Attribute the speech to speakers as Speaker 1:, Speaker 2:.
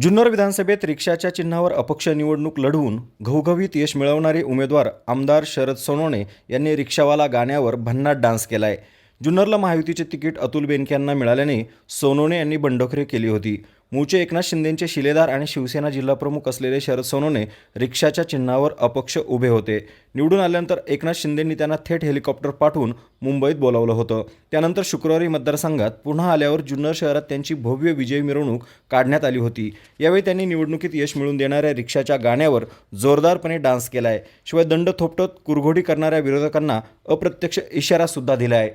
Speaker 1: जुन्नर विधानसभेत रिक्षाच्या चिन्हावर अपक्ष निवडणूक लढवून घवघवीत यश मिळवणारे उमेदवार आमदार शरद सोनवणे यांनी रिक्षावाला गाण्यावर भन्नाट डान्स केलाय. जुन्नरला महायुतीचे तिकीट अतुल बेनक्यांना मिळाल्याने सोनवणे यांनी बंडखोरी केली होती. मूळचे एकनाथ शिंदेंचे शिलेदार आणि शिवसेना जिल्हाप्रमुख असलेले शरद सोनवणे रिक्षाच्या चिन्हावर अपक्ष उभे होते. निवडून आल्यानंतर एकनाथ शिंदेंनी त्यांना थेट हेलिकॉप्टर पाठवून मुंबईत बोलावलं होतं. त्यानंतर शुक्रवारी मतदारसंघात पुन्हा आल्यावर जुन्नर शहरात त्यांची भव्य विजय मिरवणूक काढण्यात आली होती. यावेळी त्यांनी निवडणुकीत यश मिळवून देणाऱ्या रिक्षाच्या गाण्यावर जोरदारपणे डान्स केला आहे शिवाय दंड थोपटत कुरघोडी करणाऱ्या विरोधकांना अप्रत्यक्ष इशारासुद्धा दिला आहे